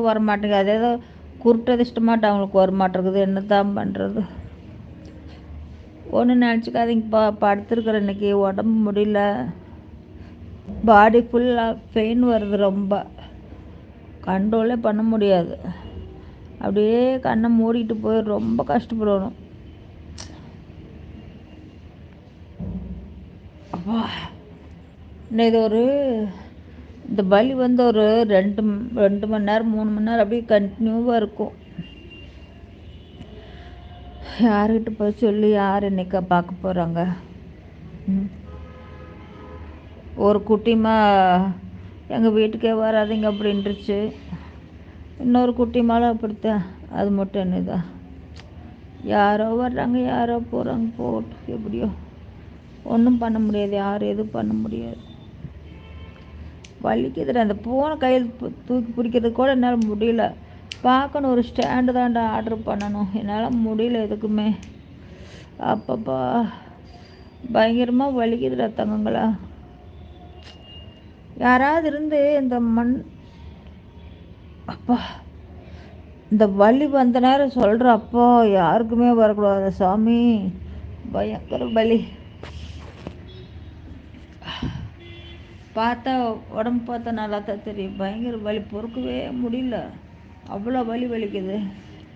வர மாட்டேங்குது அது ஏதோ குருட்டதிஷ்டமாட்டு அவங்களுக்கு வர மாட்டேங்குது என்ன தான் பண்ணுறது ஒன்று நினச்சிக்காதீங்கப்பா படுத்துருக்குற இன்னைக்கு. உடம்பு முடியல. பாடி ஃபுல்லாக பெயின் வருது ரொம்ப. கண்ட்ரோலே பண்ண முடியாது. அப்படியே கண்ணை மூடிக்கிட்டு போய் ரொம்ப கஷ்டப்படணும். அப்பா. இது ஒரு இந்த வலி வந்து ஒரு ரெண்டு ரெண்டு மணி நேரம் மூணு மணி நேரம் அப்படியே கண்டினியூவாக இருக்கும். யார்கிட்ட போய் சொல்லி யார் இன்னைக்கு பார்க்க போகிறாங்க ஒரு குட்டிமா எங்கள் வீட்டுக்கே வராதீங்க அப்படின்ட்டுருச்சு இன்னொரு குட்டிமாலும் அப்படித்தான் அது மட்டும் என்னதான். யாரோ வர்றாங்க யாரோ போகிறாங்க போட்டு எப்படியோ. ஒன்றும் பண்ண முடியாது யாரும் எதுவும் பண்ண முடியாது. வலிக்குதுடா. அந்த ஃபோனை கையில் தூக்கி பிடிக்கிறது கூட என்னால் முடியல. பார்க்கணும் ஒரு ஸ்டாண்டு தான்டா ஆர்டர் பண்ணணும். என்னால் முடியல எதுக்குமே. அப்பப்பா. பயங்கரமாக வலிக்குதுடா தங்கங்களா. யாராவது இருந்து இந்த மண் அப்பா. இந்த வலி வந்த நேரம் சொல்கிறப்போ யாருக்குமே வரக்கூடாது சாமி. பயங்கர வலி. பார்த்தா உடம்பு பார்த்தா நல்லா தான் தெரியும். பயங்கர வலி. பொறுக்கவே முடியல. அவ்வளோ வலி வலிக்குது.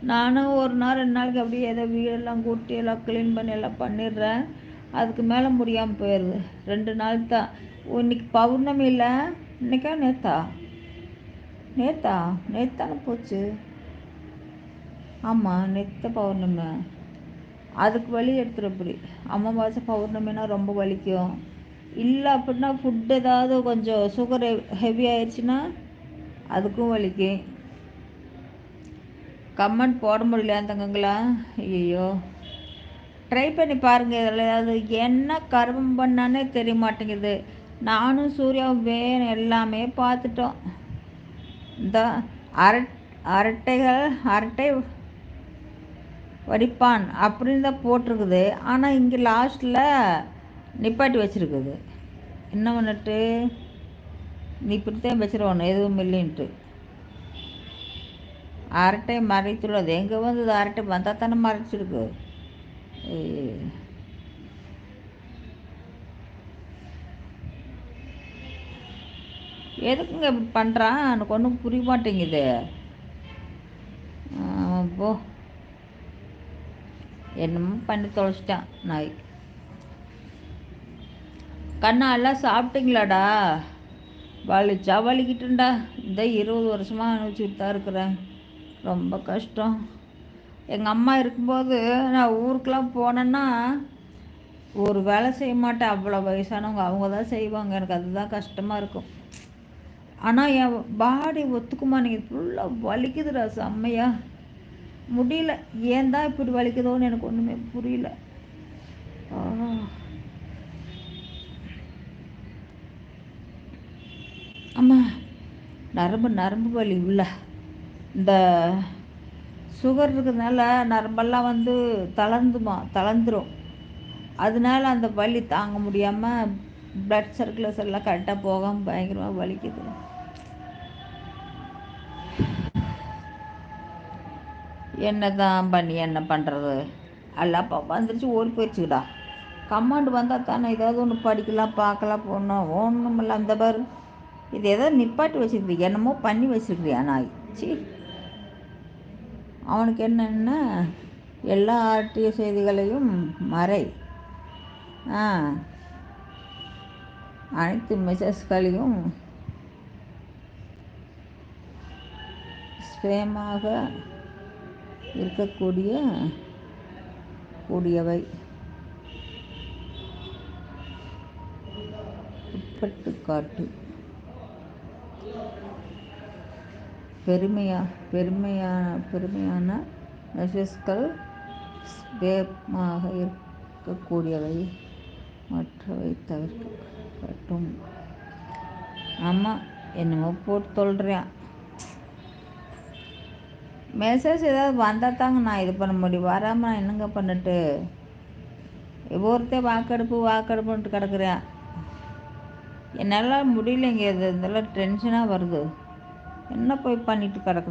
நானும் ஒரு நாள் ரெண்டு நாளைக்கு அப்படியே ஏதோ வீடெல்லாம் கூட்டி எல்லாம் க்ளீன் பண்ணி எல்லாம் பண்ணிடுறேன். அதுக்கு மேலே முடியாமல் போயிடுது. ரெண்டு நாள் தான். இன்னைக்கு பௌர்ணமி இல்லை? இன்னைக்கா நேத்தா? நேத்தா? நேத்தானே போச்சு. ஆமாம் நெத்த பௌர்ணமி. அதுக்கு வலி எடுத்துரு இப்படி. அமாவாசை பௌர்ணமினா ரொம்ப வலிக்கும். இல்லை அப்படின்னா ஃபுட் ஏதாவது கொஞ்சம் சுகர் ஹெவி ஆயிடுச்சுன்னா அதுக்கும் வலிக்கும் கமெண்ட் போட முடியல தங்கங்களா? ஐயோ ட்ரை பண்ணி பாருங்கள் இதில் ஏதாவது என்ன கர்மம் பண்ணானே தெரிய மாட்டேங்குது. நானும் சூர்யாவும் வேணும் எல்லாமே பார்த்துட்டோம். இந்த அரட் அரட்டைகள் அரட்டை வடிப்பான் அப்படின்னு தான் போட்டிருக்குது. ஆனால் இங்கே லாஸ்ட்டில் நிப்பாட்டி வச்சுருக்குது. என்ன பண்ணிட்டு? நீ இப்படித்தான் வச்சிருவானு எதுவும் இல்லைன்ட்டு. அரட்டை மறைத்துள்ளது. எங்கே வந்து இது அரட்டை வந்தால் தானே மறைச்சிருக்கு. எதுக்குங்க இப்படி பண்ணுறான் எனக்கு ஒன்றும் புரிய மாட்டேங்குது. போ. என்னமோ பண்ணி தொலைச்சிட்டான். நாய் கண்ணா எல்லாம் சாப்பிட்டீங்களாடா? வலிச்சா வலிக்கிட்டுண்டா இந்த இருபது வருஷமாக அனுபவிச்சுட்டு தான் இருக்கிறேன். ரொம்ப கஷ்டம். எங்கள் அம்மா இருக்கும்போது நான் ஊருக்கெலாம் போனேன்னா ஒரு வேலை செய்ய மாட்டேன். அவ்வளோ வயசானவங்க அவங்க தான் செய்வாங்க. எனக்கு அதுதான் கஷ்டமாக இருக்கும். ஆனால் என் பாடி ஒத்துக்குமா? நீங்கள் ஃபுல்லாக வலிக்குதுடா. செம்மையா. முடியல. ஏன் தான் இப்படி வலிக்குதோன்னு எனக்கு ஒன்றுமே புரியல. ஆ. அம்மா நரம்பு நரம்பு வலி உள்ள. இந்த சுகர் இருக்கிறதுனால நரம்பெல்லாம் வந்து தளர்ந்துமா தளர்ந்துடும் அதனால அந்த வலி தாங்க முடியாமல் பிளட் சர்க்குலேஷன் எல்லாம் கரெக்டாக போகாமல் பயங்கரமாக வலிக்குது. என்ன தான் பண்ணி என்ன பண்ணுறது எல்லாப்பா வந்துருச்சு ஓடி போயிடுச்சுடா கமாண்டு வந்தால் தானே ஏதாவது ஒன்று படிக்கலாம் பார்க்கலாம் போகணும் இல்லை அந்த பாரு. இது ஏதோ நிப்பாட்டி வச்சுருக்குது என்னமோ பண்ணி வச்சுருக்குறியா நாய்? சி அவனுக்கு என்னென்ன? எல்லா ஆட்டிய செய்திகளையும் மறை. ஆ. அனைத்து மெசேஜ்களையும் ஸ்பேமாக இருக்கக்கூடிய கூடியவை. உட்பட்டு காட்டு. பெருமையா பெருமையான பெருமையான மெசேஜ்கள் ஸ்பேமாக இருக்கக்கூடியவை. மற்றவை தவிர்க்கட்டும் ஆமாம் என்னமோ போட்டு சொல்கிறேன் மெசேஜ் ஏதாவது வந்தால் தாங்க நான் இது பண்ண முடியும். வராமல் நான் என்னங்க பண்ணிட்டு? ஒருத்தர் வாக்கெடுப்பு வாக்கெடுப்புன்ட்டு கிடக்குறேன். என்னால் முடியலைங்க இது இதெல்லாம் டென்ஷனாக வருது. என்ன போய் பண்ணிட்டு கிடக்குறான்